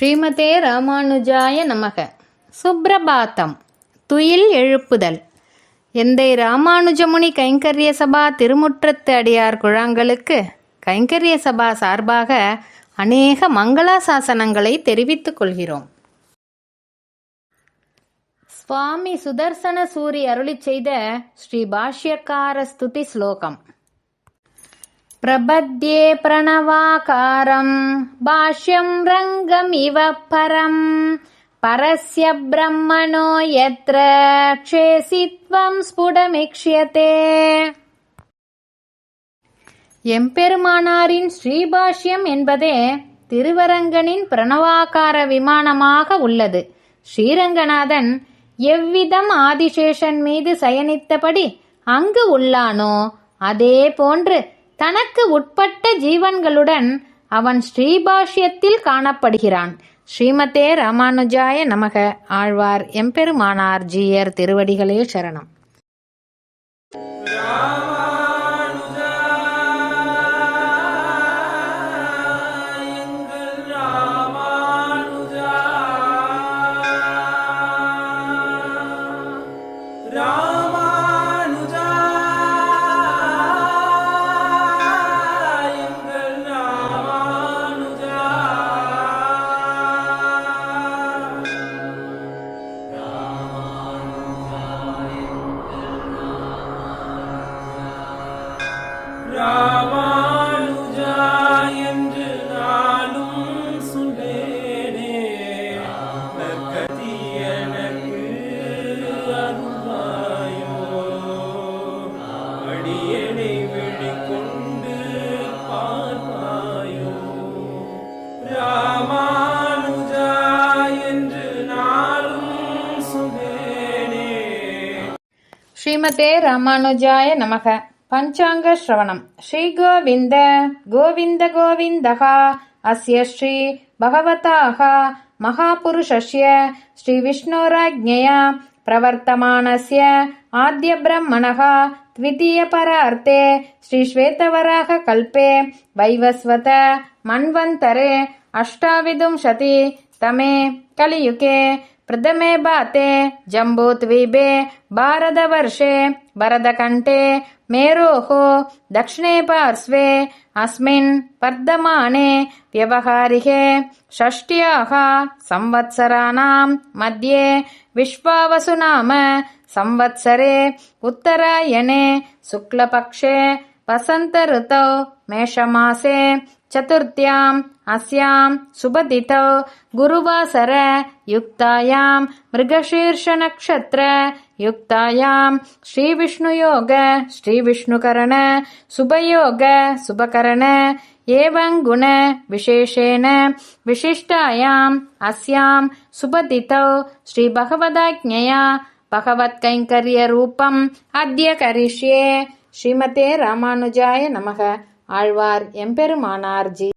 ஸ்ரீமதே ராமானுஜாய நமக. சுப்ரபாத்தம். துயில் எழுப்புதல். எந்தை ராமானுஜமுனி கைங்கரிய சபா திருமுற்றத்து அடியார் குழாங்களுக்கு கைங்கரிய சபா சார்பாக அநேக மங்களாசாசனங்களை தெரிவித்துக் கொள்கிறோம். சுவாமி சுதர்சன சூரி அருளிச் செய்த ஸ்ரீ பாஷ்யக்கார ஸ்துதி ஸ்லோகம். प्रपद्ये प्रणवाकारं भाष्यं रङ्गमिव परम् परस्य ब्रह्मणो यत्र क्षेसित्वं ஸ்புடமிக்ஷியதே எம்பெருமானாரின் ஸ்ரீபாஷ்யம் என்பதே திருவரங்கனின் பிரணவாகார விமானமாக உள்ளது ஸ்ரீரங்கநாதன் எவ்விதம் ஆதிசேஷன் மீது சயனித்தபடி அங்கு உள்ளானோ அதே போன்று தனக்கு உட்பட்ட ஜீவன்களுடன் அவன் ஸ்ரீபாஷ்யத்தில் காணப்படுகிறான். ஸ்ரீமதே ராமானுஜாய நமக. ஆழ்வார் எம்பெருமானார் ஜீயர் திருவடிகளே சரணம். ராமானுஜா என்று நானும் சொல்வேனே. நற்கதி எனக்கு அருள்வாயோ. அடியனை விழிக்கொண்டு பார்வாயோ ராமானுஜா என்று நானும் ஸ்ரீமதே ராமானுஜாய நமக. पञ्चाङ्गश्रवणम्। श्रीगोविन्द गोविन्द गोविन्दः अस्य श्री भगवताः महापुरुषस्य श्रीविष्णोराज्ञया प्रवर्तमानस्य आद्यब्रह्मणः द्वितीयपरार्ते श्रीश्वेतवराहकल्पे वैवस्वत मन्वन्तरे अष्टाविंशति तमे कलियुके प्रथमे भाते जम्बूद्वीपे भारतवर्षे बरदकण्ठे मेरोः दक्षिणे पार्श्वे अस्मिन् वर्धमाने व्यवहारिके षष्ट्याः संवत्सराणां मध्ये विश्वावसु नाम संवत्सरे उत्तरायणे शुक्लपक्षे वसन्तऋतौ मेषमासे चतुर्थ्याम् अस्याम् सुपतितौ गुरुवासर युक्तायाम् मृगशीर्षनक्षत्र युक्तायाम् श्रीविष्णुयोग श्रीविष्णुकरण सुभयोग सुभकरण एवम् गुण विशेषेण विशिष्टायाम् अस्याम् सुपतितौ श्रीभगवदाज्ञया भगवत्कैङ्कर्यरूपम् अद्य करिष्ये। श्रीमते रामानुजाय नमः। ஆழ்வார் எம்பெருமானார் ஜி.